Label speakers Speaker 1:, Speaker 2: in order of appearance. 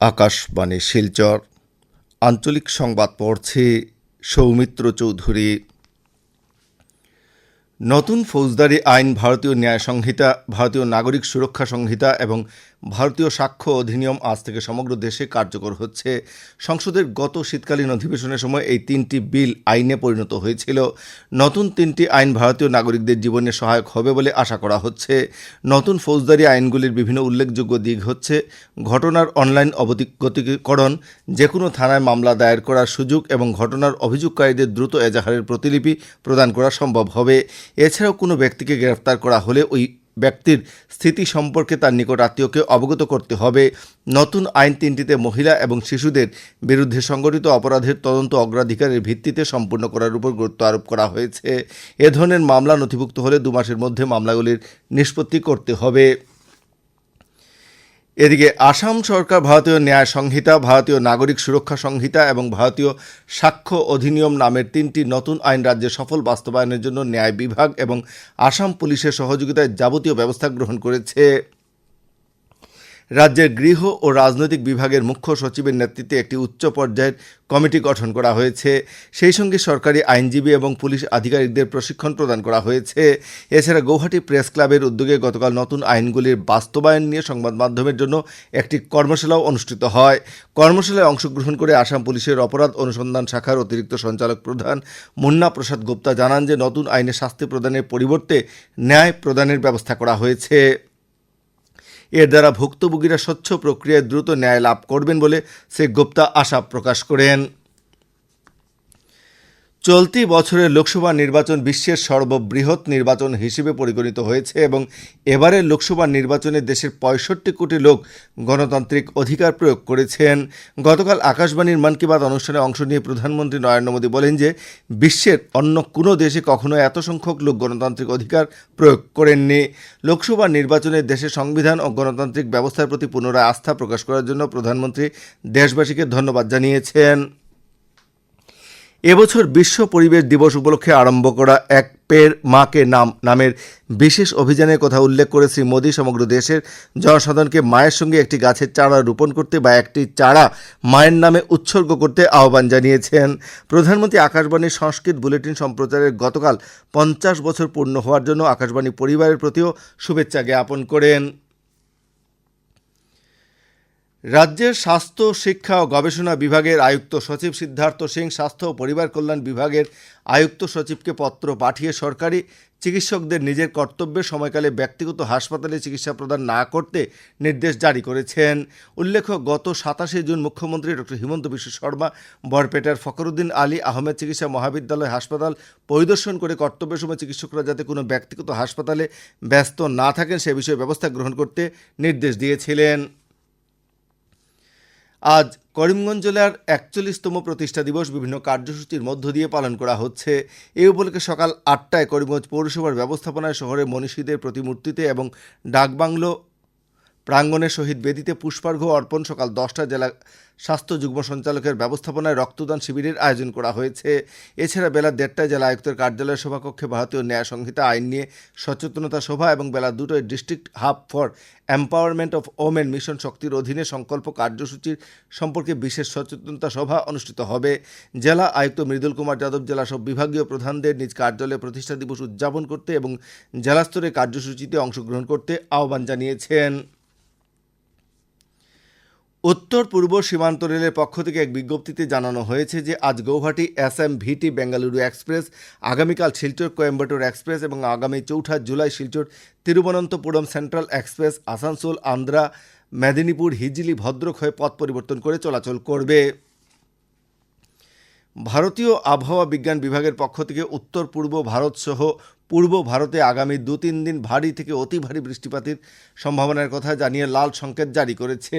Speaker 1: আকাশবাণী শিলচর। আঞ্চলিক সংবাদ পড়ছে সৌমিত্র চৌধুরী। নতুন ফৌজদারি আইন ভারতীয় ন্যায় সংহিতা, ভারতীয় নাগরিক সুরক্ষা সংহিতা এবং ভারতীয় সাক্ষ্য অধিনিয়ম আজ থেকে সমগ্র দেশে কার্যকর হচ্ছে। সংসদের গত শীতকালীন অধিবেশনের সময় এই তিনটি বিল আইনে পরিণত হয়েছিল। নতুন তিনটি আইন ভারতীয় নাগরিকদের জীবনে সহায়ক হবে বলে আশা করা হচ্ছে। নতুন ফৌজদারি আইনগুলির বিভিন্ন উল্লেখযোগ্য দিক হচ্ছে, ঘটনার অনলাইন অবগতিকরণ যে কোনো থানায় মামলা দায়ের করার সুযোগ এবং ঘটনার অভিযোগকারীদের দ্রুত এজাহারের প্রতিলিপি প্রদান করা সম্ভব হবে। এছাড়াও কোনো ব্যক্তিকে গ্রেফতার করা হলে ওই ব্যক্তির স্থিতি সম্পর্কে তার নিকট আত্মীয়কে অবগত করতে হবে। নতুন আইন তিনটিতে মহিলা এবং শিশুদের বিরুদ্ধে সংগঠিত অপরাধের তদন্ত অগ্রাধিকারের ভিত্তিতে সম্পূর্ণ করার উপর গুরুত্ব আরোপ করা হয়েছে। এ ধরনের মামলা নথিভুক্ত হলে দু মাসের মধ্যে মামলাগুলির নিষ্পত্তি করতে হবে। এদিকে আসাম সরকার ভারতীয় ন্যায় সংহিতা, ভারতীয় নাগরিক সুরক্ষা সংহিতা এবং ভারতীয় সাক্ষ্য অধিনিয়ম নামের তিনটি নতুন আইন রাজ্যে সফল বাস্তবায়নের জন্য ন্যায় বিভাগ এবং আসাম পুলিশের সহযোগিতায় যাবতীয় ব্যবস্থা গ্রহণ করেছে। রাজ্যের গৃহ ও রাজনৈতিক বিভাগের মুখ্য সচিবের নেতৃত্বে একটি উচ্চ পর্যায়ের কমিটি গঠন করা হয়েছে। সেই সঙ্গে সরকারি আইনজীবী এবং পুলিশ আধিকারিকদের প্রশিক্ষণ প্রদান করা হয়েছে। এছাড়া গৌহাটি প্রেস ক্লাবের উদ্যোগে গতকাল নতুন আইনগুলির বাস্তবায়ন নিয়ে সংবাদ মাধ্যমের জন্য একটি কর্মশালাও অনুষ্ঠিত হয়। কর্মশালায় অংশগ্রহণ করে আসাম পুলিশের অপরাধ অনুসন্ধান শাখার অতিরিক্ত সঞ্চালক প্রধান মুন্না প্রসাদ গুপ্তা জানান যে, নতুন আইনে শাস্তি প্রদানের পরিবর্তে ন্যায় প্রদানের ব্যবস্থা করা হয়েছে। এর দ্বারা ভুক্তভোগীরা স্বচ্ছ প্রক্রিয়ায় দ্রুত ন্যায় লাভ করবেন বলে শ্রী গুপ্তা আশা প্রকাশ করেন। চলতি বছরের লোকসভা নির্বাচন বিশ্বের সর্ববৃহৎ নির্বাচন হিসেবে পরিগণিত হয়েছে এবং এবারের লোকসভা নির্বাচনে দেশের পঁয়ষট্টি কোটি লোক গণতান্ত্রিক অধিকার প্রয়োগ করেছেন। গতকাল আকাশবাণীর মন কি বাত অনুষ্ঠানে অংশ নিয়ে প্রধানমন্ত্রী নরেন্দ্র মোদী বলেন যে, বিশ্বের অন্য কোনো দেশে কখনো এত সংখ্যক লোক গণতান্ত্রিক অধিকার প্রয়োগ করেননি। লোকসভা নির্বাচনে দেশের সংবিধান ও গণতান্ত্রিক ব্যবস্থার প্রতি পুনরায় আস্থা প্রকাশ করার জন্য প্রধানমন্ত্রী দেশবাসীকে ধন্যবাদ জানিয়েছেন। এবছর বিশ্ব পরিবেশ দিবস উপলক্ষে আরম্ভ করা এক পের মাকে নাম নামের বিশেষ অভিযানের কথা উল্লেখ করে শ্রী মোদী সমগ্র দেশের জনসাধারণকে মায়ের সঙ্গে একটি গাছের চারা রোপণ করতে বা একটি চারা মায়ের নামে উৎসর্গ করতে আহ্বান জানিয়েছেন। প্রধানমন্ত্রী আকাশবাণীর সংস্কৃত বুলেটিন সম্প্রচারের গতকাল পঞ্চাশ বছর পূর্ণ হওয়ার জন্য আকাশবাণী পরিবারের প্রতিও শুভেচ্ছা জ্ঞাপন করেন। রাজ্যের স্বাস্থ্য, শিক্ষা ও গবেষণা বিভাগের আয়ুক্ত সচিব সিদ্ধার্থ সিং, স্বাস্থ্য ও পরিবার কল্যাণ বিভাগের আয়ুক্ত সচিবকে পত্র পাঠিয়ে সরকারি চিকিৎসকদের নিজের কর্তব্যের সময়কালে ব্যক্তিগত হাসপাতালে চিকিৎসা প্রদান না করতে নির্দেশ জারি করেছেন। উল্লেখ্য, গত সাতাশে জুন মুখ্যমন্ত্রী ডক্টর হিমন্ত বিশ্ব শর্মা, বরপেটার ফখরুদ্দিন আলী আহমেদ চিকিৎসা মহাবিদ্যালয় হাসপাতাল পরিদর্শন করে কর্তব্যের সময় চিকিৎসকরা যাতে কোনো ব্যক্তিগত হাসপাতালে ব্যস্ত না থাকেন সে বিষয়ে ব্যবস্থা গ্রহণ করতে নির্দেশ দিয়েছিলেন। আজ করিমগঞ্জ জেলার একচল্লিশতম প্রতিষ্ঠা দিবস বিভিন্ন কার্যসূচির মধ্য দিয়ে পালন করা হচ্ছে। এই উপলক্ষে সকাল আটটায় করিমগঞ্জ পৌরসভার ব্যবস্থাপনায় শহরে মনীষীদের প্রতিমূর্তিতে এবং ডাকবাংলো প্রাঙ্গণের শহীদ বেদিতে পুষ্পার্ঘ্য অর্পণ সকাল দশটা জেলা স্বাস্থ্য যুগ্ম সঞ্চালকের ব্যবস্থাপনায় রক্তদান শিবিরের আয়োজন করা হয়েছে। এছাড়া বেলা দেড়টায় জেলা আয়ুক্তের কার্যালয়ের সভাকক্ষে ভারতীয় ন্যায় সংহিতা আইন নিয়ে সচেতনতা সভা এবং বেলা দুটোয় district hub for empowerment of women mission শক্তির অধীনে সংকল্প কার্যসূচির সম্পর্কে বিশেষ সচেতনতা সভা অনুষ্ঠিত হবে। জেলা আয়ুক্ত মৃদুল কুমার যাদব জেলা সব বিভাগীয় প্রধানদের নিজ কার্যালয়ে প্রতিষ্ঠা দিবস উদযাপন করতে এবং জেলা স্তরে কার্যসূচিতে অংশগ্রহণ করতে আহ্বান জানিয়েছেন। উত্তর পূর্ব সীমান্ত রেলের পক্ষ থেকে এক বিজ্ঞপ্তিতে জানানো হয়েছে যে আজ Guwahati S M VT Bengaluru express, আগামীকাল শিলচর কোয়েম্বাটোর এক্সপ্রেস এবং আগামী চৌঠা July Silchar Thiruvananthapuram central express, Asansol Adra Medinipur, Hijli, Bhadrak হয়ে পথ পরিবর্তন করে চলাচল করবে। ভারতীয় আবহাওয়া বিজ্ঞান বিভাগের পক্ষ থেকে উত্তর পূর্ব ভারত সহ পূর্ব ভারতে আগামী দু তিন দিন ভারী থেকে অতি ভারী বৃষ্টিপাতের সম্ভাবনার কথা জানিয়ে লাল সংকেত জারি করেছে।